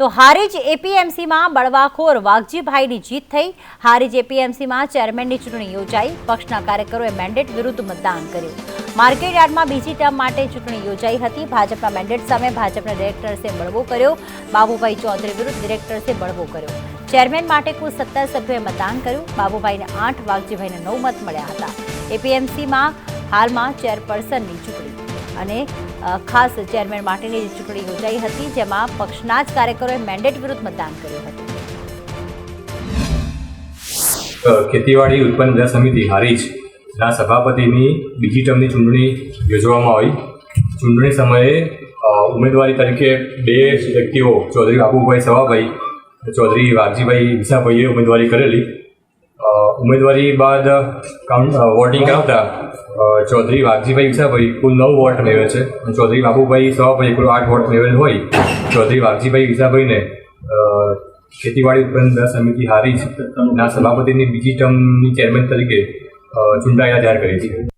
તો હારીજ એપીએમસીમાં બળવાખોર વાઘજીભાઈની જીત થઈ. હારીજ એપીએમસીમાં ચેરમેનની ચૂંટણી યોજાઈ. પક્ષના કાર્યકરોએ મેન્ડેટ વિરુદ્ધ મતદાન કર્યું. માર્કેટ યાર્ડમાં બીજી ટર્મ માટે ચૂંટણી યોજાઈ હતી. ભાજપના મેન્ડેટ સામે ભાજપના ડિરેક્ટર્સે બળવો કર્યો. બાબુભાઈ ચૌધરી વિરુદ્ધ ડિરેક્ટર્સે બળવો કર્યો. ચેરમેન માટે કુલ સત્તર સભ્યોએ મતદાન કર્યું. બાબુભાઈને આઠ, વાઘજીભાઈને નવ મત મળ્યા હતા. એપીએમસીમાં હાલમાં ચેરપર્સનની ચૂંટણી અને ખાસ ચેરમેન માટેની જે ચૂંટણી યોજાઈ હતી, જેમાં પક્ષના જ કાર્યકરોએ મેન્ડેટ વિરુદ્ધ મતદાન કર્યું હતું. ખેતીવાડી ઉત્પન્ન સમિતિ હારી હારીજ ના સભાપતિની બીજી ટર્મની ચૂંટણી યોજવામાં આવી. ચૂંટણી સમયે ઉમેદવારી તરીકે બે વ્યક્તિઓ, ચૌધરી બાબુભાઈ સવાભાઈ ચૌધરી વાઘજીભાઈ વિસાભાઈએ ઉમેદવારી કરેલી. ઉમેદવારી બાદ વોટિંગ અ, ચૌધરી વાઘજીભાઈ વિસાભાઈ કુલ નવ વોટ મેળવે છે. અને ચૌધરી બાબુભાઈ સવાભાઈ કુલ આઠ વોટ મેળવેલ હોય. ચૌધરી વાઘજીભાઈ વિસાભાઈને ખેતીવાડી ઉત્પન્ન સમિતિ હારી ના સભાપતિની બીજી ટર્મની ચેરમેન તરીકે ચૂંટાયેલા જાહેર કરી છે.